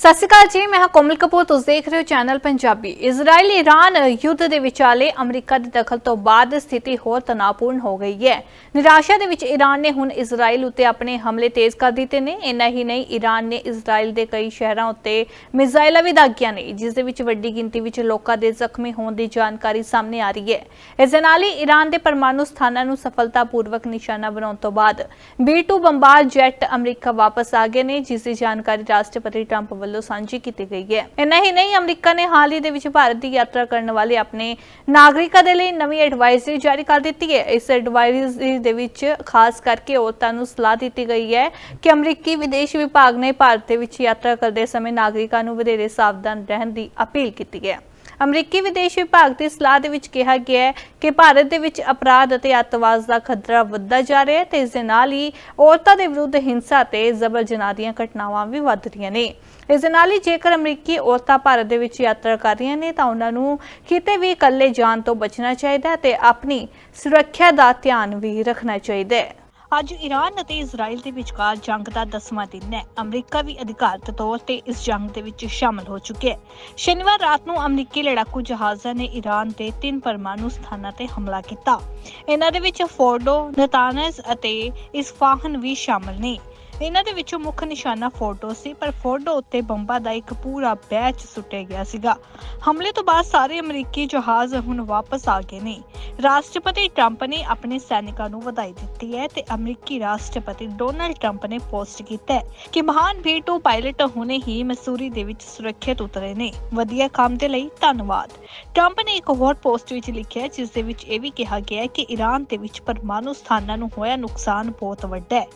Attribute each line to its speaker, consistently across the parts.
Speaker 1: ਸਤਿ ਸ਼੍ਰੀ ਅਕਾਲ ਜੀ, ਮੈਂ ਹਾਂ ਕੋਮਲ ਕਪੂਰ, ਤੁਸੀਂ ਦੇਖ ਰਹੇ ਹੋ ਚੈਨਲ ਪੰਜਾਬੀ। ਇਜ਼ਰਾਈਲ, ਇਰਾਨ ਯੁੱਧ ਦੇ ਵਿਚਾਲੇ ਅਮਰੀਕਾ ਦੇ ਦਖਲ ਤੋਂ ਬਾਅਦ ਸਥਿਤੀ ਹੋਰ ਤਣਾਅਪੂਰਨ ਹੋ ਗਈ ਹੈ। ਨਿਰਾਸ਼ਾ ਦੇ ਵਿੱਚ ਇਰਾਨ ਨੇ ਹੁਣ ਇਜ਼ਰਾਈਲ ਉੱਤੇ ਆਪਣੇ ਹਮਲੇ ਤੇਜ਼ ਕਰ ਦਿੱਤੇ ਨੇ। ਇੰਨਾ ਹੀ ਨਹੀਂ, ਇਰਾਨ ਨੇ ਇਜ਼ਰਾਈਲ ਦੇ ਕਈ ਸ਼ਹਿਰਾਂ ਉੱਤੇ ਮਿਜ਼ਾਈਲਾਂ ਵੀ ਦਾਗੀਆਂ ਨੇ, ਜਿਸ ਦੇ ਵਿੱਚ ਵੱਡੀ ਗਿਣਤੀ ਵਿੱਚ ਲੋਕਾਂ ਦੇ ਜ਼ਖਮੀ ਹੋਣ ਦੀ ਜਾਣਕਾਰੀ ਸਾਹਮਣੇ ਆ ਰਹੀ ਹੈ। ਇਸ ਦੇ ਨਾਲ ਹੀ ਈਰਾਨ ਦੇ ਪਰਮਾਣੂ ਸਥਾਨਾਂ ਨੂੰ ਸਫਲਤਾਪੂਰਵਕ ਨਿਸ਼ਾਨਾ ਬਣਾਉਣ ਤੋਂ ਬਾਅਦ B2 ਬੰਬਾਰ ਜੈਟ ਅਮਰੀਕਾ ਵਾਪਸ ਆ ਗਏ ਨੇ, ਜਿਸ ਦੀ ਜਾਣਕਾਰੀ ਰਾਸ਼ਟਰਪਤੀ ਟਰੰਪ ਵੱਲੋਂ ਸਾਂਝੀ ਕੀਤੀ ਗਈ ਹੈ। ਇੰਨਾ ਹੀ ਨਹੀਂ, ਅਮਰੀਕਾ ਨੇ ਹਾਲ ਹੀ ਦੇ ਵਿੱਚ ਭਾਰਤ ਦੀ ਯਾਤਰਾ ਕਰਨ ਵਾਲੇ ਆਪਣੇ ਨਾਗਰਿਕਾਂ ਦੇ ਲਈ ਨਵੀਂ ਐਡਵਾਈਜ਼ਰੀ ਜਾਰੀ ਕਰ ਦਿੱਤੀ ਹੈ। ਇਸ ਐਡਵਾਈਜ਼ਰੀ ਦੇ ਵਿੱਚ ਖਾਸ ਕਰਕੇ ਔਰਤਾਂ ਨੂੰ ਸਲਾਹ ਦਿੱਤੀ ਗਈ ਹੈ ਕਿ ਅਮਰੀਕੀ ਵਿਦੇਸ਼ ਵਿਭਾਗ ਨੇ ਭਾਰਤ ਦੇ ਵਿੱਚ ਯਾਤਰਾ ਕਰਦੇ ਸਮੇਂ ਨਾਗਰਿਕਾਂ ਨੂੰ ਵਧੇਰੇ ਸਾਵਧਾਨ ਰਹਿਣ ਦੀ ਅਪੀਲ ਕੀਤੀ ਹੈ। ਅਮਰੀਕੀ ਵਿਦੇਸ਼ ਵਿਭਾਗ ਦੀ ਸਲਾਹ ਦੇ ਵਿੱਚ ਕਿਹਾ ਗਿਆ ਹੈ ਕਿ ਭਾਰਤ ਦੇ ਵਿੱਚ ਅਪਰਾਧ ਅਤੇ ਅੱਤਵਾਦ ਦਾ ਖਤਰਾ ਵੱਧਦਾ ਜਾ ਰਿਹਾ ਹੈ ਤੇ ਇਸ ਦੇ ਨਾਲ ਹੀ ਔਰਤਾਂ ਦੇ ਵਿਰੁੱਧ ਹਿੰਸਾ ਤੇ ਜ਼ਬਰ ਜਨਾਹ ਦੀਆਂ ਘਟਨਾਵਾਂ ਵੀ ਵੱਧ ਰਹੀਆਂ ਨੇ। ਇਸ ਦੇ ਨਾਲ ਹੀ ਜੇਕਰ ਅਮਰੀਕੀ ਔਰਤਾਂ ਭਾਰਤ ਦੇ ਵਿੱਚ ਯਾਤਰਾ ਕਰ ਰਹੀਆਂ ਨੇ ਤਾਂ ਉਹਨਾਂ ਨੂੰ ਕਿਤੇ ਵੀ ਇਕੱਲੇ ਜਾਣ ਤੋਂ ਬਚਣਾ ਚਾਹੀਦਾ ਹੈ ਤੇ ਆਪਣੀ ਸੁਰੱਖਿਆ ਦਾ ਧਿਆਨ ਵੀ ਰੱਖਣਾ ਚਾਹੀਦਾ ਹੈ। ਅੱਜ ਈਰਾਨ ਅਤੇ ਇਜ਼ਰਾਈਲ ਦੇ ਵਿਚਕਾਰ ਜੰਗ ਦਾ 10ਵਾਂ ਦਿਨ ਹੈ। ਅਮਰੀਕਾ ਵੀ ਅਧਿਕਾਰਤ ਤੌਰ ਤੇ ਇਸ ਜੰਗ ਦੇ ਵਿੱਚ ਸ਼ਾਮਲ ਹੋ ਚੁੱਕਿਆ ਹੈ। ਸ਼ਨੀਵਾਰ ਰਾਤ ਨੂੰ ਅਮਰੀਕੀ ਲੜਾਕੂ ਜਹਾਜ਼ਾਂ ਨੇ ਈਰਾਨ ਦੇ ਤਿੰਨ ਪਰਮਾਣੂ ਸਥਾਨਾਂ ਤੇ ਹਮਲਾ ਕੀਤਾ। ਇਹਨਾਂ ਦੇ ਵਿੱਚ ਫੋਰਡੋ, ਨਤਾਨਜ਼ ਅਤੇ ਇਸਫਾਹਨ ਵੀ ਸ਼ਾਮਲ ਨੇ। ਇਹਨਾਂ ਦੇ ਵਿੱਚੋਂ ਮੁੱਖ ਨਿਸ਼ਾਨਾ ਫੋਟੋ ਸੀ ਪਰ ਫੋਟੋ ਉੱਤੇ ਬੰਬਾਂ ਦਾ ਇੱਕ ਪੂਰਾ ਬੈਚ ਸੁੱਟਿਆ ਗਿਆ ਸੀਗਾ। ਹਮਲੇ ਤੋਂ ਬਾਅਦ ਸਾਰੇ ਅਮਰੀਕੀ ਜਹਾਜ਼ ਹੁਣ ਵਾਪਸ ਆ ਗਏ ਨੇ। ਰਾਸ਼ਟਰਪਤੀ ਟਰੰਪ ਨੇ ਆਪਣੇ ਸੈਨਿਕਾਂ ਨੂੰ ਵਧਾਈ ਦਿੱਤੀ ਹੈ ਤੇ ਅਮਰੀਕੀ ਰਾਸ਼ਟਰਪਤੀ ਡੋਨਲਡ ਟਰੰਪ ਨੇ ਪੋਸਟ ਕੀਤਾ ਹੈ ਕਿ ਮਹਾਨ B2 ਪਾਇਲਟ ਹੁਣੇ ਹੀ ਮਸੂਰੀ ਦੇ ਵਿੱਚ ਸੁਰੱਖਿਅਤ ਉਤਰੇ ਨੇ। ਵਧੀਆ ਕੰਮ ਦੇ ਲਈ ਧੰਨਵਾਦ। ਟਰੰਪ ਨੇ ਇੱਕ ਹੋਰ ਪੋਸਟ ਵਿੱਚ ਲਿਖਿਆ ਹੈ, ਜਿਸ ਦੇ ਵਿੱਚ ਇਹ ਵੀ ਕਿਹਾ ਗਿਆ ਹੈ ਕਿ ਈਰਾਨ ਦੇ ਵਿੱਚ ਪਰਮਾਣੂ ਸਥਾਨਾਂ ਨੂੰ ਹੋਇਆ ਨੁਕਸਾਨ ਬਹੁਤ ਵੱਡਾ ਹੈ।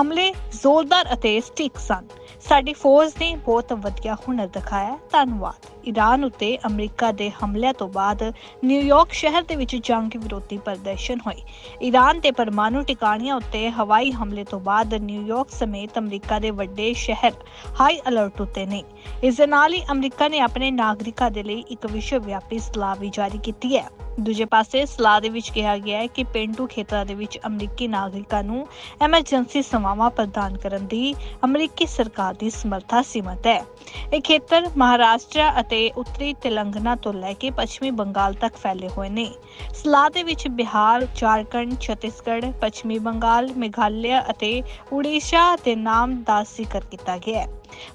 Speaker 1: ਹਮਲੇ ਜ਼ੋਰਦਾਰ ਅਤੇ ਸਟਿਕ ਸਨ। ਸਾਡੀ ਫੌਜ ਨੇ ਬਹੁਤ ਵਧੀਆ ਹੁਨਰ ਦਿਖਾਇਆ। ਧੰਨਵਾਦ। ਈਰਾਨ ਉੱਤੇ ਅਮਰੀਕਾ ਦੇ ਹਮਲਿਆਂ ਤੋਂ ਬਾਅਦ ਨਿਊਯਾਰਕ ਸ਼ਹਿਰ ਦੇ ਵਿੱਚ ਜੰਗ ਵਿਰੋਧੀ ਪ੍ਰਦਰਸ਼ਨ ਹੋਏ। ਈਰਾਨ ਦੇ ਪਰਮਾਣੂ ਟਿਕਾਣਿਆਂ ਉੱਤੇ ਹਵਾਈ ਹਮਲੇ ਤੋਂ ਬਾਅਦ ਨਿਊਯਾਰਕ ਸਮੇਤ ਅਮਰੀਕਾ ਦੇ ਵੱਡੇ ਸ਼ਹਿਰ ਹਾਈ ਅਲਰਟ ਉੱਤੇ ਨੇ। ਇਸ ਦੇ ਨਾਲ ਹੀ ਅਮਰੀਕਾ ਨੇ ਆਪਣੇ ਨਾਗਰਿਕਾਂ ਦੇ ਲਈ ਇੱਕ ਵਿਸ਼ਵ ਵਿਆਪੀ ਸਲਾਹ ਵੀ ਜਾਰੀ ਕੀਤੀ ਹੈ। ਦੂਜੇ ਪਾਸੇ ਸਲਾਹ ਦੇ ਵਿੱਚ ਕਿਹਾ ਗਿਆ ਹੈ ਕਿ ਪਿੰਡੂ ਖੇਤਰਾਂ ਦੇ ਵਿੱਚ ਅਮਰੀਕੀ ਨਾਗਰਿਕਾਂ ਨੂੰ ਐਮਰਜੈਂਸੀ ਸੇਵਾਵਾਂ ਪ੍ਰਦਾਨ ਕਰਨ ਦੀ ਅਮਰੀਕੀ ਸਰਕਾਰ ਦੀ ਸਮਰੱਥਾ ਸੀਮਤ ਹੈ। ਇਹ ਖੇਤਰ ਮਹਾਰਾਸ਼ਟਰ ਅਤੇ ਉੱਤਰੀ ਤੇਲੰਗਾਨਾ ਤੋਂ ਲੈ ਕੇ ਪੱਛਮੀ ਬੰਗਾਲ ਤੱਕ ਫੈਲੇ ਹੋਏ ਨੇ। ਸਲਾਹ ਦੇ ਵਿੱਚ ਬਿਹਾਰ, ਝਾਰਖੰਡ, ਛੱਤੀਸਗੜ੍ਹ, ਪੱਛਮੀ ਬੰਗਾਲ, ਮੇਘਾਲਿਆ ਅਤੇ ਉੜੀਸਾ ਦੇ ਨਾਮ ਦਾ ਜ਼ਿਕਰ ਕੀਤਾ ਗਿਆ ਹੈ।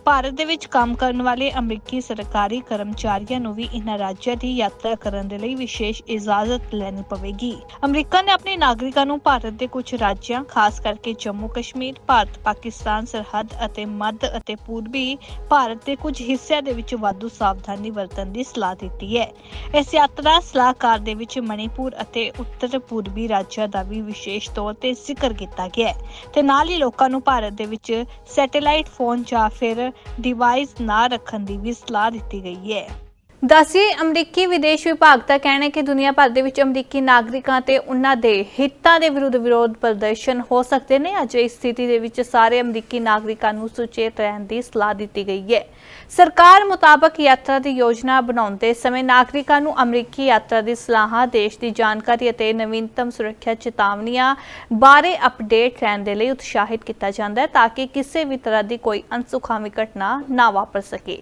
Speaker 1: ਭਾਰਤ ਦੇ ਵਿੱਚ ਕੰਮ ਕਰਨ ਵਾਲੇ ਅਮਰੀਕੀ ਸਰਕਾਰੀ ਕਰਮਚਾਰੀਆਂ ਨੂੰ ਵੀ ਇਹਨਾਂ ਰਾਜਾਂ ਦੀ ਯਾਤਰਾ ਕਰਨ ਦੇ ਲਈ ਵਿਸ਼ੇਸ਼ ਇਜਾਜ਼ਤ ਲੈਣੀ ਪਵੇਗੀ। ਅਮਰੀਕਾ ਨੇ ਆਪਣੇ ਨਾਗਰਿਕਾਂ ਨੂੰ ਭਾਰਤ ਦੇ ਕੁਝ ਰਾਜਾਂ ਖਾਸ ਕਰਕੇ ਜੰਮੂ ਕਸ਼ਮੀਰ ਭਾਰਤ ਪਾਕਿਸਤਾਨ ਸਰਹੱਦ ਅਤੇ ਮੱਧ ਅਤੇ ਪੂਰਬੀ ਭਾਰਤ ਦੇ ਕੁਝ ਹਿੱਸਿਆਂ ਦੇ ਵਿੱਚ ਵਾਧੂ ਸਾਵਧਾਨੀ ਵਰਤਣ ਦੀ ਸਲਾਹ ਦਿੱਤੀ ਹੈ। ਇਸ ਯਾਤਰਾ ਸਲਾਹਕਾਰ ਦੇ ਵਿੱਚ ਮਣੀਪੁਰ ਅਤੇ ਉੱਤਰ ਪੂਰਬੀ ਰਾਜਾਂ ਦਾ ਵੀ ਵਿਸ਼ੇਸ਼ ਤੌਰ ਤੇ ਜ਼ਿਕਰ ਕੀਤਾ ਗਿਆ ਹੈ ਤੇ ਨਾਲ ਹੀ ਲੋਕਾਂ ਨੂੰ ਭਾਰਤ ਦੇ ਵਿੱਚ ਸੈਟੇਲਾਈਟ ਫੋਨ ਜਾਂ ਫਿਰ ਡਿਵਾਈਸ ਨਾ ਰੱਖਣ ਦੀ ਵੀ ਸਲਾਹ ਦਿੱਤੀ ਗਈ ਹੈ। ਦਸੀਏ ਅਮਰੀਕੀ ਵਿਦੇਸ਼ ਵਿਭਾਗ ਦਾ ਕਹਿਣਾ ਹੈ ਕਿ ਦੁਨੀਆ ਭਰ ਦੇ ਵਿੱਚ ਅਮਰੀਕੀ ਨਾਗਰਿਕਾਂ ਤੇ ਉਹਨਾਂ ਦੇ ਹਿੱਤਾਂ ਦੇ ਵਿਰੁੱਧ ਵਿਰੋਧ ਪ੍ਰਦਰਸ਼ਨ ਹੋ ਸਕਦੇ ਨੇ। ਅੱਜ ਇਸ ਸਥਿਤੀ ਦੇ ਵਿੱਚ ਸਾਰੇ ਅਮਰੀਕੀ ਨਾਗਰਿਕਾਂ ਨੂੰ ਸੁਚੇਤ ਰਹਿਣ ਦੀ ਸਲਾਹ ਦਿੱਤੀ ਗਈ ਹੈ। ਸਰਕਾਰ ਮੁਤਾਬਕ ਯਾਤਰਾ ਦੀ ਯੋਜਨਾ ਬਣਾਉਂਦੇ ਸਮੇਂ ਨਾਗਰਿਕਾਂ ਨੂੰ ਅਮਰੀਕੀ ਯਾਤਰਾ ਦੀ ਸਲਾਹਾਂ, ਦੇਸ਼ ਦੀ ਜਾਣਕਾਰੀ ਅਤੇ ਨਵੀਨਤਮ ਸੁਰੱਖਿਆ ਚੇਤਾਵਨੀਆਂ ਬਾਰੇ ਅਪਡੇਟ ਰਹਿਣ ਦੇ ਲਈ ਉਤਸ਼ਾਹਿਤ ਕੀਤਾ ਜਾਂਦਾ ਹੈ ਤਾਂ ਕਿ ਕਿਸੇ ਵੀ ਤਰ੍ਹਾਂ ਦੀ ਕੋਈ ਅਨਸੁਖਾਵੀ ਘਟਨਾ ਨਾ ਵਾਪਰ ਸਕੇ।